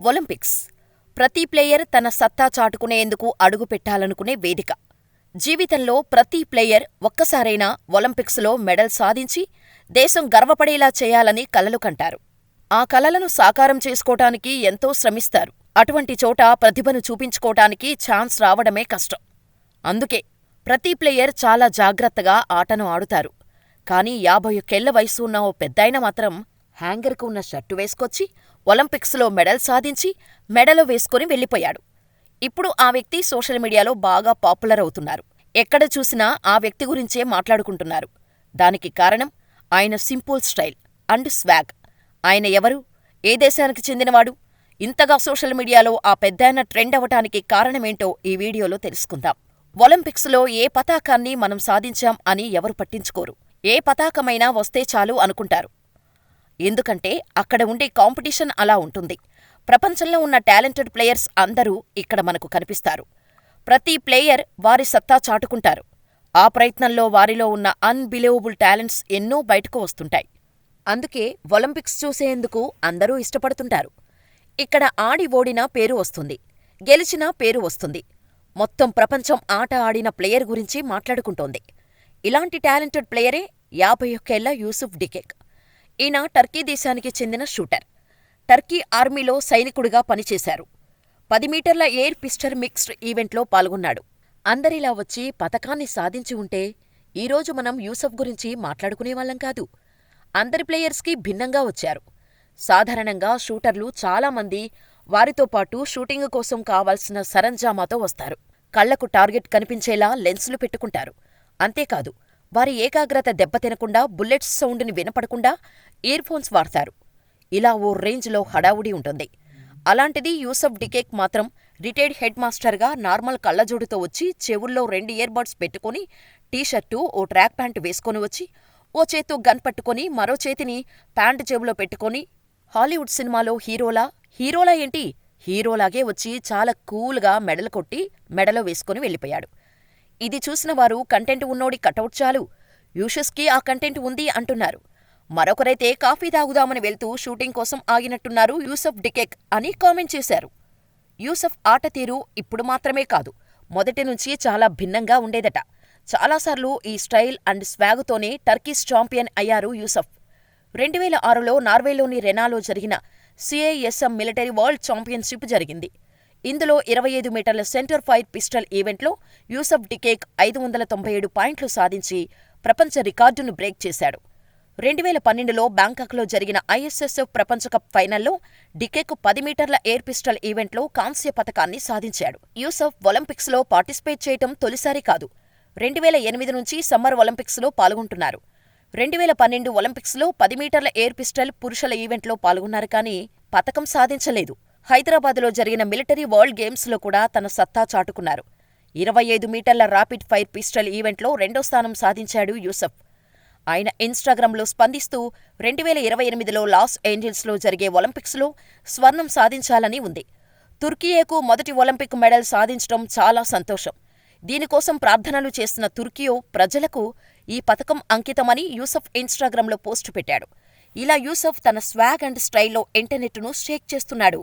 Olympics ప్రతి player తన సత్తా చాటుకునేందుకు అడుగుపెట్టాలనుకునే వేదిక. జీవితంలో ప్రతి ప్లేయర్ ఒక్కసారైనా ఒలింపిక్స్లో మెడల్ సాధించి దేశం గర్వపడేలా చేయాలని కలలు కంటారు. ఆ కలలను సాకారం చేసుకోటానికి ఎంతో శ్రమిస్తారు. అటువంటి చోట ప్రతిభను చూపించుకోటానికి ఛాన్స్ రావడమే కష్టం. అందుకే ప్రతి ప్లేయర్ చాలా జాగ్రత్తగా ఆటను ఆడుతారు. కానీ యాభై ఒక్కేళ్ళ వయసు ఉన్న ఓ పెద్దాయన మాత్రం హ్యాంగర్కు ఉన్న షర్టు వేసుకొచ్చి ఒలింపిక్స్లో మెడల్ సాధించి మెడలో వేసుకుని వెళ్ళిపోయాడు. ఇప్పుడు ఆ వ్యక్తి సోషల్ మీడియాలో బాగా పాపులర్ అవుతున్నారు. ఎక్కడ చూసినా ఆ వ్యక్తి గురించే మాట్లాడుకుంటున్నారు. దానికి కారణం ఆయన సింపుల్ స్టైల్ అండ్ స్వాగ్. ఆయన ఎవరు? ఏ దేశానికి చెందినవాడు? ఇంతగా సోషల్ మీడియాలో ఆ పెద్దాయన ట్రెండ్ అవటానికి కారణమేంటో ఈ వీడియోలో తెలుసుకుందాం. ఒలింపిక్స్లో ఏ పతాకాన్ని మనం సాధించాం అని ఎవరు పట్టించుకోరు. ఏ పతాకమైనా వస్తే చాలు అనుకుంటారు. ఎందుకంటే అక్కడ ఉండే కాంపిటీషన్ అలా ఉంటుంది. ప్రపంచంలో ఉన్న టాలెంటెడ్ ప్లేయర్స్ అందరూ ఇక్కడ మనకు కనిపిస్తారు. ప్రతి ప్లేయర్ వారి సత్తా చాటుకుంటారు. ఆ ప్రయత్నంలో వారిలో ఉన్న అన్బిలీవబుల్ టాలెంట్స్ ఎన్నో బయటకు వస్తుంటాయి. అందుకే ఒలింపిక్స్ చూసేందుకు అందరూ ఇష్టపడుతుంటారు. ఇక్కడ ఆడి ఓడినా పేరు వస్తుంది. గెలిచినా పేరు వస్తుంది. మొత్తం ప్రపంచం ఆట ఆడిన ప్లేయర్ గురించి మాట్లాడుకుంటోంది. ఇలాంటి టాలెంటెడ్ ప్లేయరే యాభై ఒక్కేళ్ళ యూసుఫ్ డికెక్. ఈయన టర్కీ దేశానికి చెందిన షూటర్. టర్కీ ఆర్మీలో సైనికుడిగా పనిచేశారు. పది మీటర్ల ఎయిర్ పిస్టర్ మిక్స్డ్ ఈవెంట్లో పాల్గొన్నాడు. అందరిలా వచ్చి పతకాన్ని సాధించి ఉంటే ఈరోజు మనం యూసఫ్ గురించి మాట్లాడుకునేవాళ్ళం కాదు. అందరి ప్లేయర్స్కి భిన్నంగా వచ్చారు. సాధారణంగా షూటర్లు చాలామంది వారితో పాటు షూటింగ్ కోసం కావాల్సిన సరంజామాతో వస్తారు. కళ్ళకు టార్గెట్ కనిపించేలా లెన్సులు పెట్టుకుంటారు. అంతేకాదు వారి ఏకాగ్రత దెబ్బతినకుండా బుల్లెట్స్ సౌండుని వినపడకుండా ఇయర్ఫోన్స్ వాడతారు. ఇలా ఓ రేంజ్లో హడావుడి ఉంటుంది. అలాంటిది యూసఫ్ డికేక్ మాత్రం రిటైర్డ్ హెడ్ మాస్టర్గా నార్మల్ కళ్ళజోడుతో వచ్చి చెవుల్లో రెండు ఇయర్బడ్స్ పెట్టుకుని టీషర్టు, ఓ ట్రాక్ ప్యాంటు వేసుకొని వచ్చి ఓ చేత్తో గన్ పట్టుకొని మరో చేతిని ప్యాంటు చెవులో పెట్టుకొని హాలీవుడ్ సినిమాలో హీరోలా హీరోలా ఏంటి హీరోలాగే వచ్చి చాలా కూల్గా మెడలు కొట్టి మెడలో వేసుకుని వెళ్ళిపోయాడు. ఇది చూసిన వారు కంటెంట్ ఉన్నోడి కటౌట్ చాలు యూషస్కి ఆ కంటెంట్ ఉంది అంటున్నారు. మరొకరైతే కాఫీ తాగుదామని వెళ్తూ షూటింగ్ కోసం ఆగినట్టున్నారు యూసఫ్ డికెక్ అని కామెంట్ చేశారు. యూసఫ్ ఆట తీరు ఇప్పుడు మాత్రమే కాదు మొదటి నుంచి చాలా భిన్నంగా ఉండేదట. చాలాసార్లు ఈ స్టైల్ అండ్ స్వాగ్తోనే టర్కీస్ ఛాంపియన్ అయ్యారు యూసఫ్. రెండువేల ఆరులో నార్వేలోని రెనాలో జరిగిన సిఐఎస్ఎం మిలిటరీ వరల్డ్ ఛాంపియన్షిప్ జరిగింది. ఇందులో ఇరవై ఐదు మీటర్ల సెంటర్ ఫైర్ పిస్టల్ ఈవెంట్లో యూసఫ్ డికేక్ ఐదు వందల తొంభై ఏడు పాయింట్లు సాధించి ప్రపంచ రికార్డును బ్రేక్ చేశాడు. రెండువేల పన్నెండులో బ్యాంకాక్లో జరిగిన ఐఎస్ఎస్ఎఫ్ ప్రపంచ కప్ ఫైనల్లో డికేకు పది మీటర్ల ఎయిర్ పిస్టల్ ఈవెంట్లో కాంస్య పతకాన్ని సాధించాడు. యూసఫ్ ఒలింపిక్స్లో పార్టిసిపేట్ చేయటం తొలిసారి కాదు. రెండువేల ఎనిమిది నుంచి సమ్మర్ ఒలింపిక్స్లో పాల్గొంటున్నారు. రెండువేల పన్నెండు ఒలింపిక్స్లో పది మీటర్ల ఎయిర్ పిస్టల్ పురుషుల ఈవెంట్లో పాల్గొన్నారు కానీ పతకం సాధించలేదు. హైదరాబాద్లో జరిగిన మిలిటరీ వరల్డ్ గేమ్స్లో కూడా తన సత్తా చాటుకున్నారు. ఇరవై ఐదు మీటర్ల రాపిడ్ ఫైర్ పిస్టల్ ఈవెంట్లో రెండో స్థానం సాధించాడు యూసఫ్. ఆయన ఇన్స్టాగ్రామ్లో స్పందిస్తూ రెండువేల ఇరవై ఎనిమిదిలో లాస్ ఏంజల్స్లో జరిగే ఒలింపిక్స్లో స్వర్ణం సాధించాలని ఉంది. తుర్కియేకు మొదటి ఒలింపిక్ మెడల్ సాధించడం చాలా సంతోషం. దీనికోసం ప్రార్థనలు చేస్తున్న తుర్కియో ప్రజలకు ఈ పథకం అంకితమని యూసఫ్ ఇన్స్టాగ్రామ్లో పోస్టు పెట్టాడు. ఇలా యూసఫ్ తన స్వాగ్ అండ్ స్టైల్లో ఇంటర్నెట్ను షేక్ చేస్తున్నాడు.